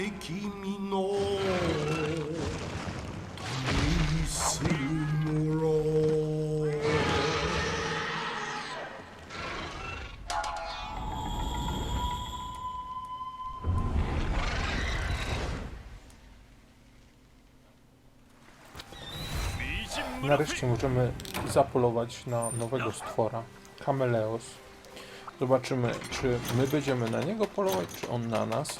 エイラ的みのためにするのら Nareszcie możemy zapolować na nowego stwora, Kameleos. Zobaczymy, czy my będziemy na niego polować, czy on na nas.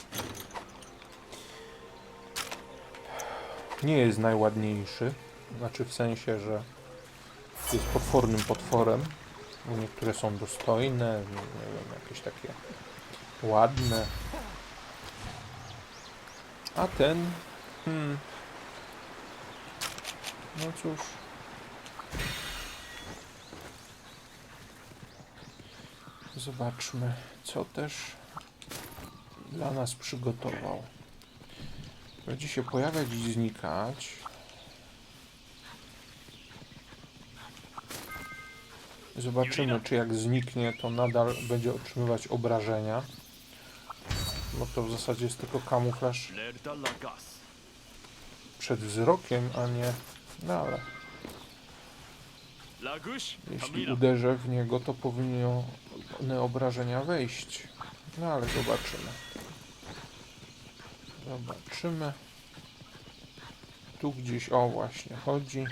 Nie jest najładniejszy, znaczy w sensie, że jest potwornym potworem. Niektóre są dostojne, nie wiem, jakieś takie ładne. A ten, hmm, no cóż. Zobaczmy, co też dla nas przygotował. Będzie się pojawiać i znikać. Zobaczymy, czy jak zniknie, to nadal będzie otrzymywać obrażenia. Bo to w zasadzie jest tylko kamuflaż przed wzrokiem, a nie... No ale... Jeśli uderzę w niego, to powinny obrażenia wejść. No ale zobaczymy. Zobaczymy. Tu gdzieś, o właśnie, chodzi.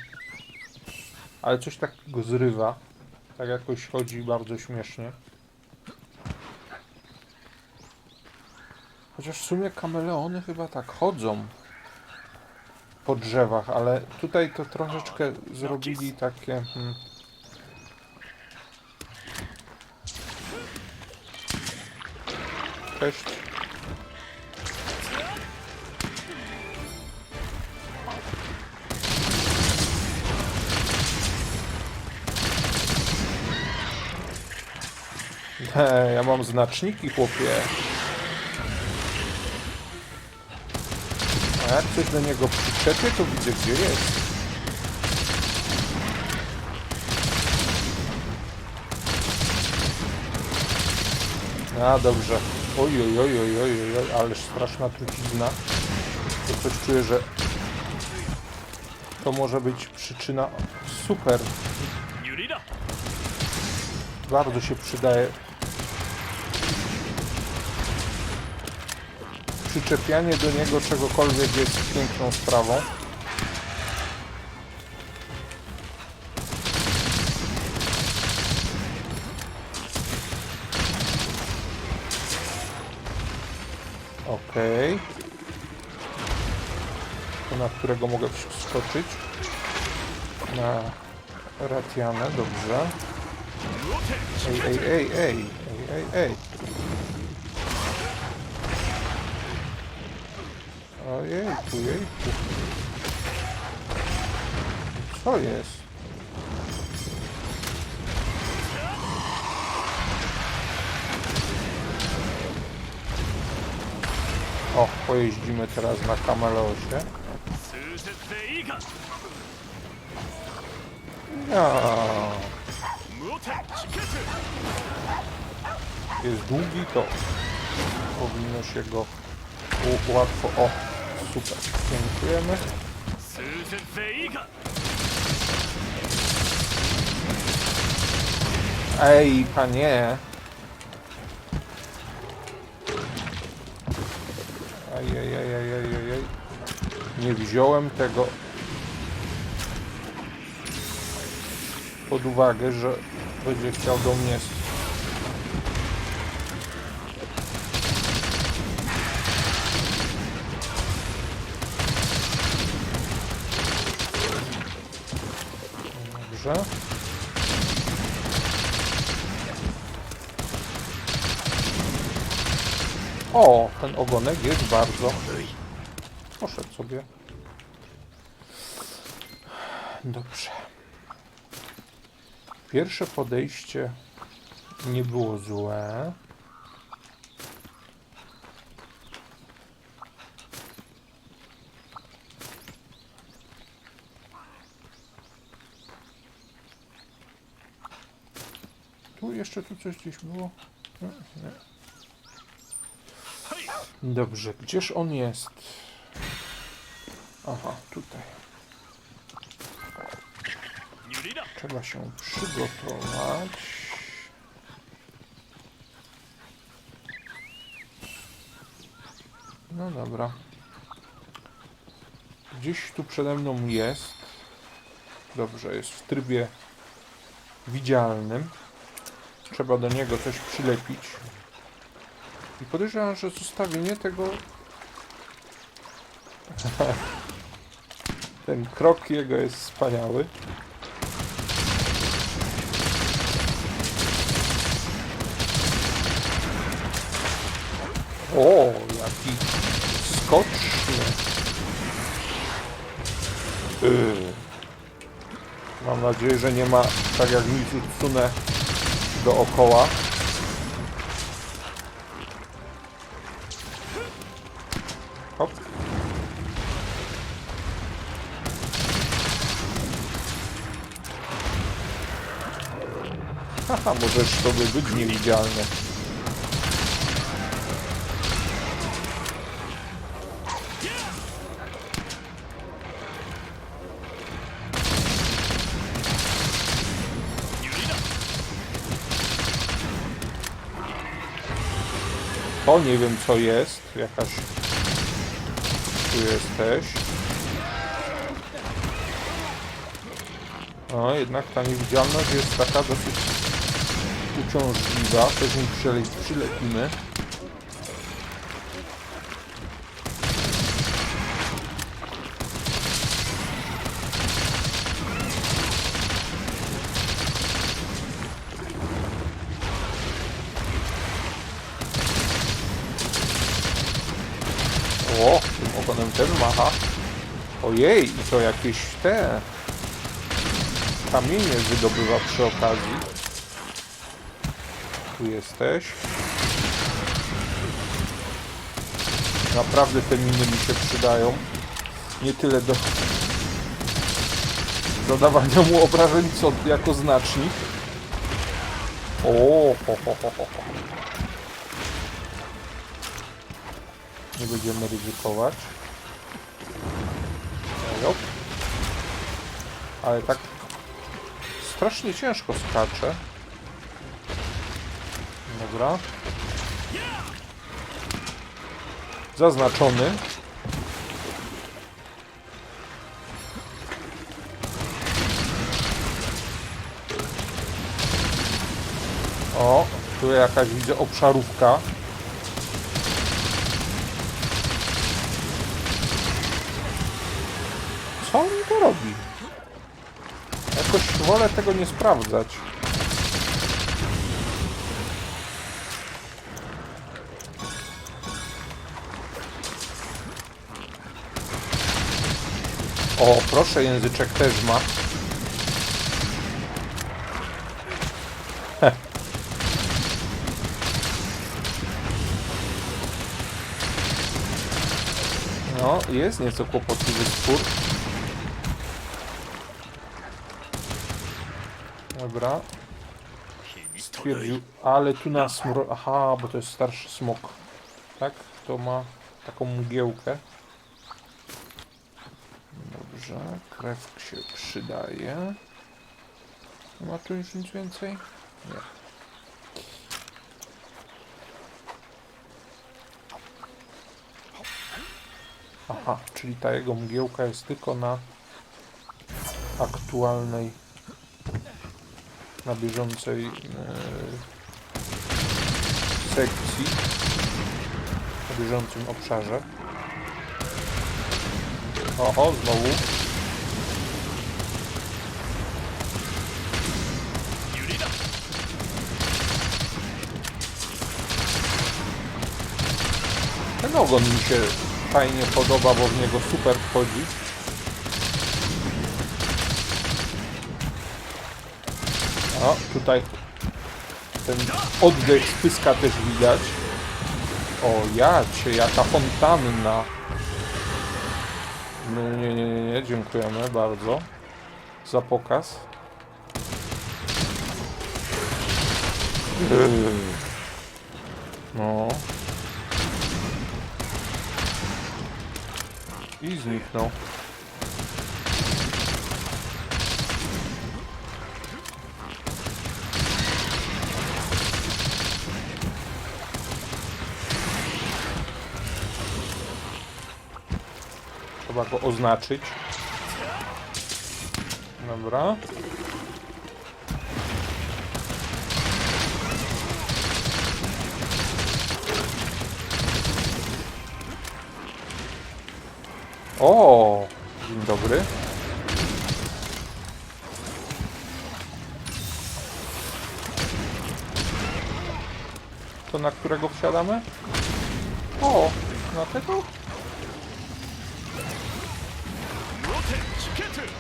Ale coś tak go zrywa. Tak jakoś chodzi bardzo śmiesznie. Chociaż w sumie kameleony chyba tak chodzą po drzewach, ale tutaj to troszeczkę zrobili takie. Hmm, Cześć. He, ja mam znaczniki, chłopie. A jak coś do niego przyczepię, to widzę, gdzie jest. A, dobrze. Oj, oj, oj, oj, oj, oj, ależ straszna trucizna. To coś czuję, że to może być przyczyna super. Bardzo się przydaje przyczepianie do niego czegokolwiek jest piękną sprawą. Okej. Okay. Na którego mogę przeskoczyć? Na Ratianę, dobrze. Ej, ej, ej, ej, ej, ej, ej. Ojejku, jejku. Co jest? O, pojeździmy teraz na kameleosie. No. Jest długi, to powinno się go łatwo... O, Super, dziękujemy. Ej, panie! Ajajajajajajaj. Nie wziąłem tego pod uwagę, że będzie chciał do mnie Dobrze. O, ten ogonek jest bardzo. Poszedł sobie. Dobrze. Pierwsze podejście nie było złe. jeszcze tu coś gdzieś było? Nie. Dobrze, gdzież on jest? Aha, tutaj. Trzeba się przygotować. No dobra. Gdzieś tu przede mną jest. Dobrze, jest w trybie widzialnym. Trzeba do niego coś przylepić. I podejrzewam, że zostawienie tego... Ten krok jego jest wspaniały. O, jaki skoczny. Yy. Mam nadzieję, że nie ma tak jak mi Tsune dookoła. Hop. Haha, możesz sobie być niewidzialny. To nie wiem co jest. Jakaś... Tu jesteś. No, jednak ta niewidzialność jest taka dosyć uciążliwa. Przyle- przylepimy. O, tym ogonem też macha. Ojej, i to jakieś te kamienie wydobywa przy okazji. Tu jesteś. Naprawdę te miny mi się przydają. Nie tyle do dodawania mu obrażeń, co jako znacznik. O, ho, ho, ho, ho, Nie będziemy ryzykować. Ale tak strasznie ciężko skacze. Dobra. Zaznaczony. O, tu jakaś widzę obszarówka. Co on to robi? Jakoś wolę tego nie sprawdzać. O, proszę, języczek też ma. Heh. No, jest nieco kłopotliwy spór. Dobra, stwierdził, ale tu nas mro... Aha, bo to jest starszy smok. Tak? To ma taką mgiełkę. Dobrze, krew się przydaje. Ma tu już nic więcej? Nie. Aha, czyli ta jego mgiełka jest tylko na aktualnej na bieżącej e, sekcji, na bieżącym obszarze. Oho, znowu. Ten ogon mi się fajnie podoba, bo w niego super wchodzi. O, tutaj ten oddech z pyska też widać. O, jacie, jaka fontanna. Nie, nie, nie, nie, nie, dziękujemy bardzo za pokaz. No. I zniknął. Trzeba go oznaczyć. Dobra. O, dzień dobry. To na którego wsiadamy? O, na tego?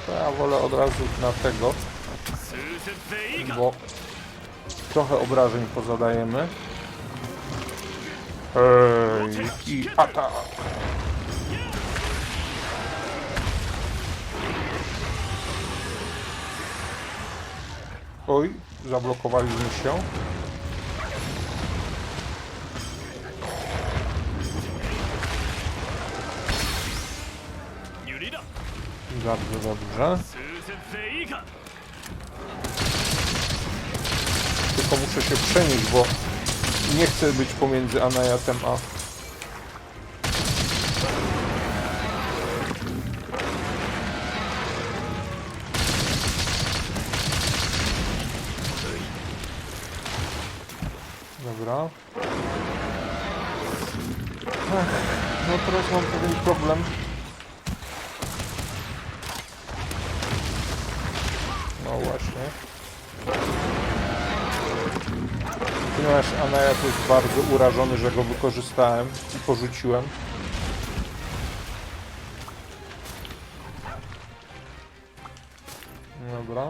To ja wolę od razu na tego, bo trochę obrażeń pozadajemy. Ej, i atak! Oj, zablokowaliśmy się. bardzo dobrze. Tylko muszę się przenieść, bo nie chcę być pomiędzy Anajatem a Ponieważ Anajat jest bardzo urażony, że go wykorzystałem i porzuciłem. Dobra.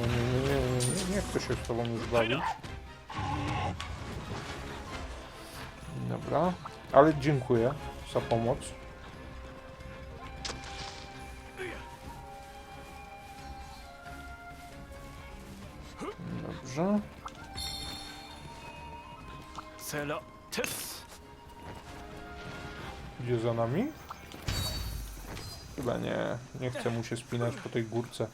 No nie, nie, nie, nie, nie, chcę się z tobą już bawić. Dobra. Ale dziękuję za pomoc. Dobrze. Celo. Tys. Idzie za nami? Chyba nie. Nie chcę mu się spinać po tej górce.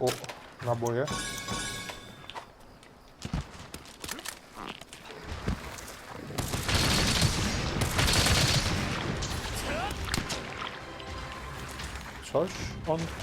O, naboje. Coś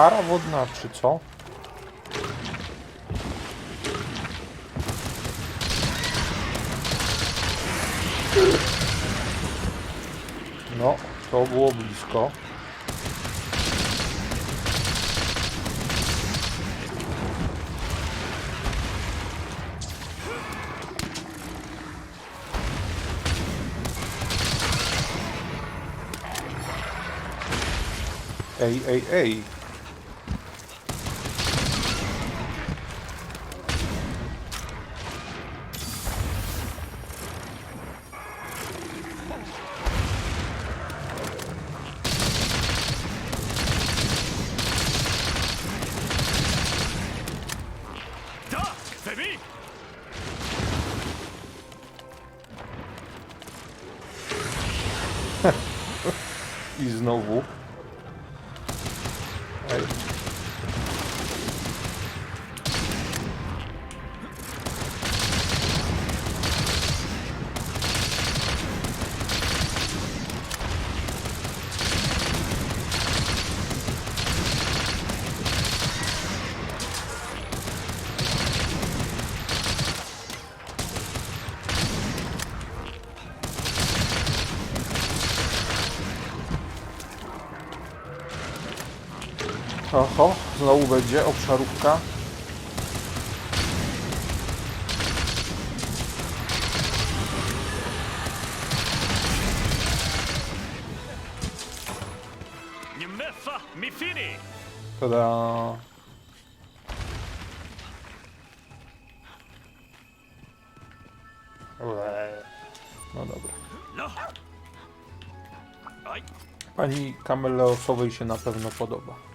para wodna, czy co? No, to było blisko. Ej, ej, ej. I znowu. Ej. Oho, znowu będzie obszarówka. Tada. No dobra. No. Pani kameleosowej się na pewno podoba.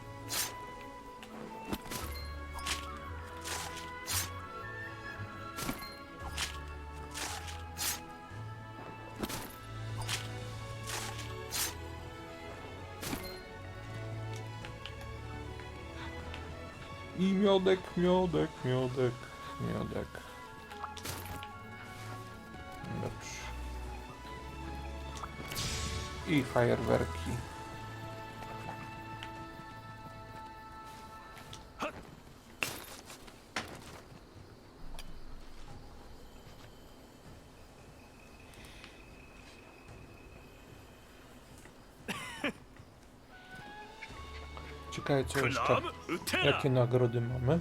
Miodek, miodek, miodek. Dobrze. I fajerwerki. Ciekawe co jeszcze. Jakie nagrody mamy?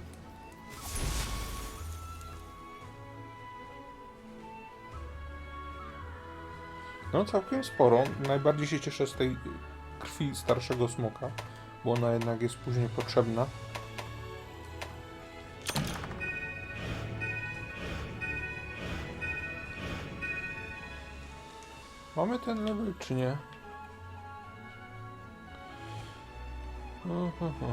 No całkiem sporo. Najbardziej się cieszę z tej krwi starszego smoka, bo ona jednak jest później potrzebna. Mamy ten level czy nie? No dobrze.